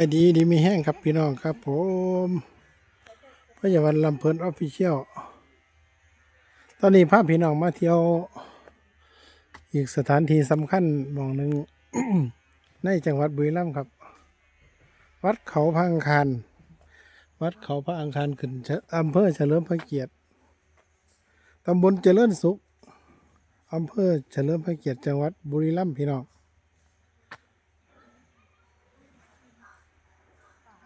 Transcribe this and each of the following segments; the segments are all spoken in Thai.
ไปดีดีมีแห้งครับพี่น้องครับ ผมพยาวันลำเพลินออฟฟิเชียลตอนนี้พาพี่น้องมาเที่ยว อีกสถานที่สำคัญมองหนึ่งในจังหวัดบุรีรัมย์ครับ วัดเขาพังคารวัดเขาพระอังคารขึ้นอำเภอเฉลิมพระเกียรติตำบลเจริญสุขอำเภอเฉลิมพระเกียรติจังหวัดบุรีรัมย์พี่น้อง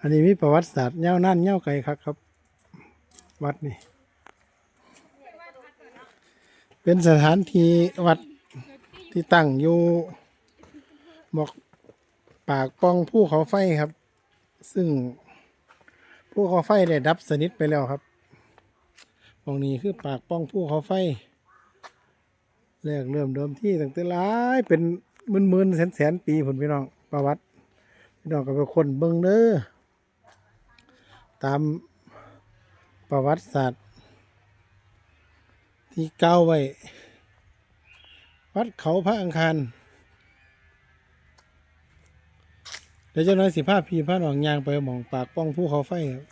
อันนี้มีประวัติศาสตร์ยาวนานยาไกลครับครับ วัดนี่ เป็นสถานที่วัดที่ตั้งอยู่บอกปากปองภูเขาไฟครับ ซึ่งภูเขาไฟได้ดับสนิทไปแล้วครับตรงนี้คือปากป้องภูเขาไฟแรกเริ่มเดิมที่ตั้งแต่หลายเป็นหมื่นๆแสนแสนๆปีผลพี่น้องประวัติพี่น้องก็เป็นคนเบิ่งเด้อ ตามประวัติศาสตร์ ที่เก้าไว้ วัดเขาพระอังคารเดี๋ยวเจะน้อยสิผ้าพีผ้าหนองยางไปหมองปากป้องภูเขาไฟครับ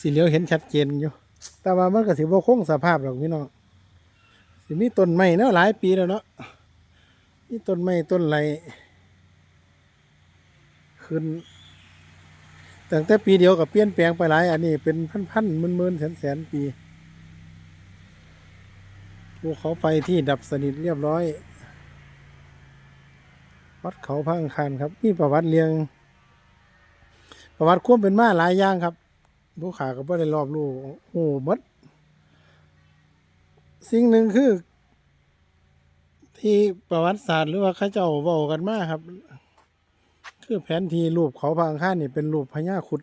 สีเหลียวเห็นชัดเจนอยู่ แต่ว่ามันก็สิบ่คงสภาพหรอกพี่น้องสิมีต้นไม้เนาะหลายปีแล้วเนาะมีต้นไม้ต้นไรขึ้น ตั้งแต่ปีเดียวกับเปลี่ยนแปลงไปหลาย อันนี้เป็นพันๆหมื่นๆแสนแสนปีภูเขาไฟที่ดับสนิทเรียบร้อย วัดเขาพังคารครับมีประวัติเรียง ประวัติควบเป็นมาหลายอย่างครับผู้ขาก็บ่ได้รอบรู้โอ้หมดสิ่งหนึ่งคือ ที่ประวัติศาสตร์หรือว่าข้าเจ้าเว้ากันมาครับ คือแผนที่รูปเขาพระอังคานี่เป็นรูปพญาครุด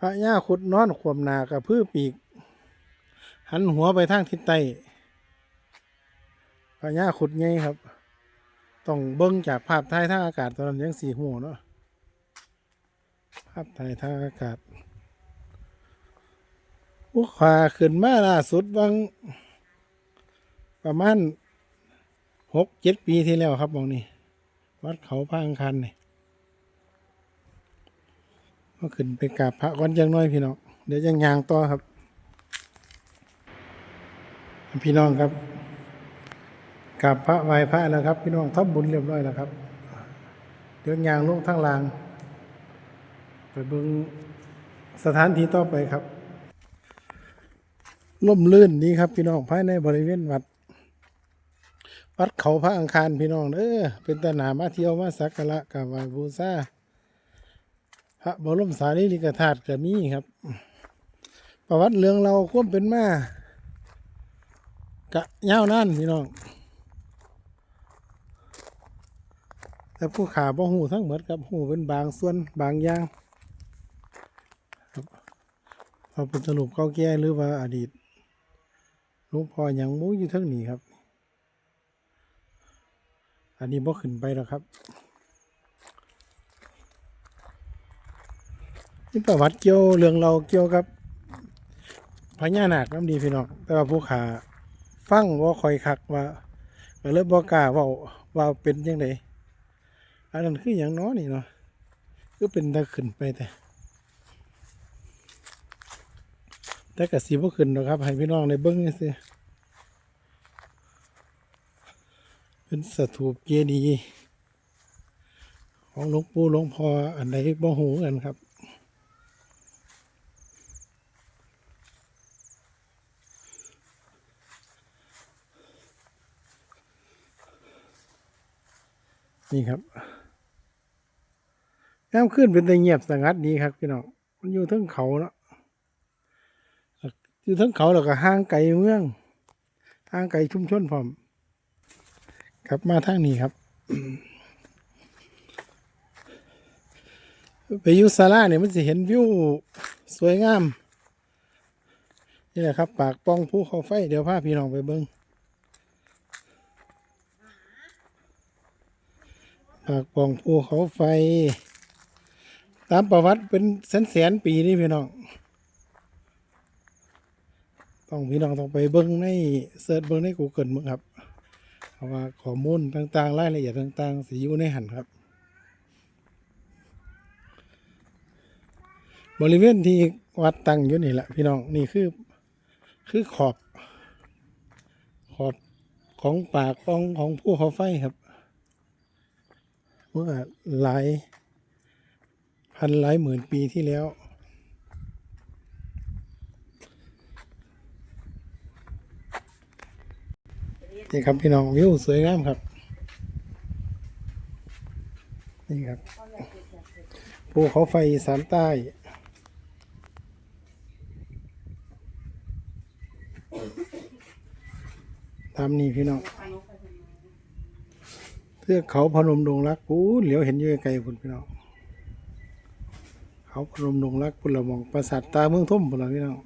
พญาครุดนอนขวมหนากับพือปีก หันหัวไปทางทิศใต้พญาครุดไงครับ ต้องเบิ้งจากภาพถ่ายทางอากาศตอนนั้นยังสีหัวเนาะภาพถ่ายทางอากาศอุขวาขึ้นมาล่าสุดบางประมาณหกเจ็ดปีที่แล้วครับมองนี่ วัดเขาพระอังคารนี่ก็ขึ้นไปกราบพระก่อนจังน้อยพี่น้อง เดี๋ยวยังยางต่อครับ พี่น้องครับกราบพระไหว้พระแล้วครับ พี่น้องทำบุญเรียบร้อยแล้วครับ เดี๋ยวยางลงทั้งลาง ไปเบิงสถานที่ต่อไปครับล่มลื่นดีครับ พี่น้องภายในบริเวณวัด วัดเขาพระอังคารพี่น้องเออเป็นตนามาเที่ยวมาสักการะกราบไหวบูชาพระบรมสารีริกธาตุก็มีครับ ประวัติเรื่องเราควบเป็นมากะเยาวนานพี่น้องแต่ผู้ขาบ่หูทั้งหมดครับหูเป็นบางส่วนบางอย่างพอเป็นสรุปเก่าแก่หรือว่าอดีตหลวงพ่อยังมูอยู่ทั้งนี้ครับ อันนี้บ่ขึ้นไปแล้วครับนี่ประวัติเกี่ยวเรื่องเราเกี่ยวกับพญานาคน้ำดีพี่น้องแต่ว่าผู้ขาฟังว่าคอยคักว่าก็เลยบอกล้าว่าว่าเป็นยังไงอันนั้นคืออย่างน้อนี่เนาะคือเป็นตะขึ้นไปแต่แต่กะสีบ่ขึ้นหรอกครับให้พี่น้องในเบิ้งนี่สิ เป็นสถูปเจดีย์ของหลวงปู่หลวงพ่ออันใดบ่หูกันครับนี่ครับน้ำขึ้นเป็นตะเงียบสงัดดีครับพี่น้อง มันอยู่ทั้งเขาเนาะ อยู่ทั้งเขาแล้วก็ห่างไกลเมือง ห่างไกลชุมชนพร้อม ครับมาทางนี้ครับ ไปยูซาร่าเนี่ยมันจะเห็นวิวสวยงาม นี่แหละครับ ปากป้องภูเขาไฟ เดี๋ยวพาพี่น้องไปเบิ้งปากป้องภูเขาไฟ ตามประวัติเป็นแสนแสนๆปีนี่พี่น้องต้องพี่น้องต้องไปเบิ้งในเสิร์ชเบิ้งใน Google มึงครับ เพาะว่าข้อมูลต่างๆรายละเอียดต่างๆสีอยู่ในหันครับ บริเวณที่วัดตั้งอยู่นี่แหละพี่น้องนี่คือคือขอบ ขอบของปากของของผู้เขาไฟครับเมื่อหลายพันหลายหมื่นปีที่แล้ว นี่ครับพี่น้องวิวสวยงามครับ นี่ครับภูเขาไฟสานใต้ตามนี้พี่น้องเทือกเขาพนมดงรักปูนเหลียวเห็นอยู่ไกลคุณพี่น้องเขาพนมดงรักปุนละมองปราสาทตาเมืองทุ่มปุนละพี่น้อง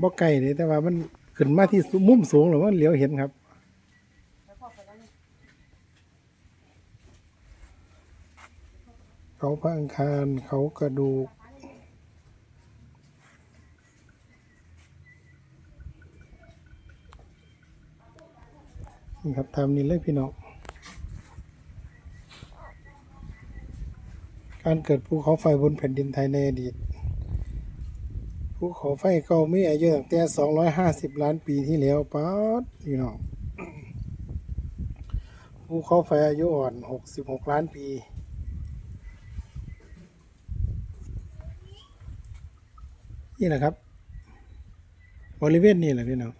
บ่ไกลเลยแต่ว่ามันขึ้นมาที่มุมสูงหรือว่าเหลียวเห็นครับเขาพระอังคารเขากระดูกนี่ครับทำนี่เลยพี่น้องการเกิดภูเขาไฟบนแผ่นดินไทยในอดีต ภูเขาไฟเก่ามีอายุตั้งแต่250ล้านปีที่แล้วป๊าดพี่น้องภูเขาไฟอายุอ่อน66ล้านปีนี่แหละครับ บริเวณนี้แหละพี่น้อง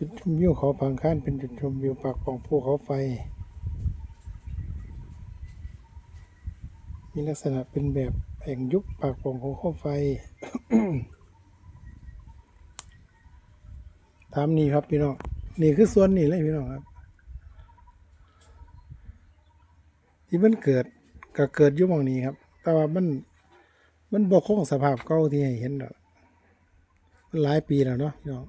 จุดชมวิวเขาพังค้านเป็นจุดชมวิวปากของภูเขาไฟ มีลักษณะเป็นแบบแอ่งยุบปากของภูเขาไฟ ตามนี้ครับพี่น้อง นี่คือส่วนนี้เลยพี่น้องครับ ที่มันเกิดก็เกิดยุ่หมองนี้ครับ แต่ว่ามันมันบกคงสภาพเก่าที่ให้เห็นดอกมันหลายปีแล้วเนาะพี่น้อง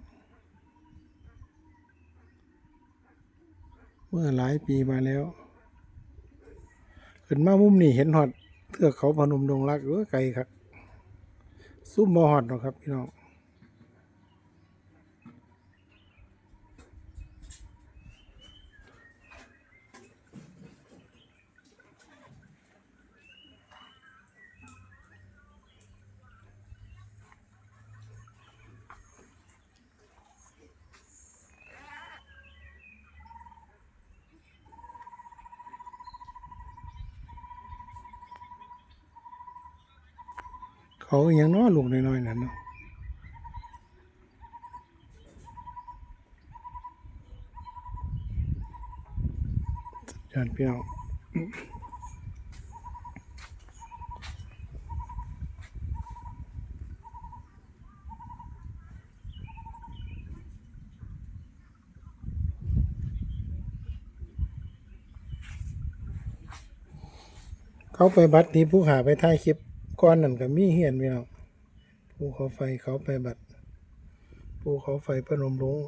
เมื่อหลายปีมาแล้วขึ้นมามุมนี่เห็นหอดเทือกเขาพนมดงรักเออไกลครับซุ่มบ่หอดหรอกครับพี่น้อง เขาอย่างน้อยลูกน้อยๆนั่นเนาะสุดยอดพี่น้อเขาไปบัตรที่ผู้หาไปถ่ายคลิป ก้อนนั่นก็มีเหียนพี่น้องภูเขาไฟเขาไปบัตรภูเขาไฟพนมรุ้ง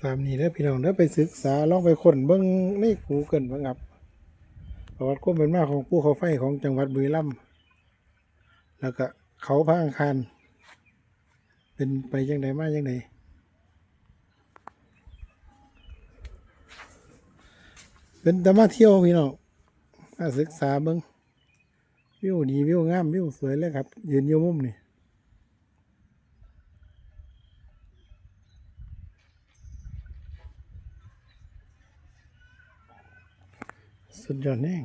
ตามนี้แล้วพี่น้องเด้อไปศึกษาลองไปค้นเบิ่งในกูเกิลเบิ่งครับประวัติความเป็นมาของภูเขาไฟของจังหวัดบุรีรัมย์แล้วก็เขาพระอังคารเป็นไปยังไงมายังไง เป็นแต่มาเที่ยวพี่น้องมาศึกษาเบิ่งวิวดีวิวงามวิวสวยเลยครับ ยืนอยู่มุมนี่สุดยอดแน่ง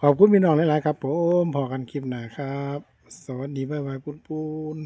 ขอบคุณพี่น้องหลายๆครับผมพอกันคลิปหนาครับ สวัสดี บ๊ายบายปุ้นปุน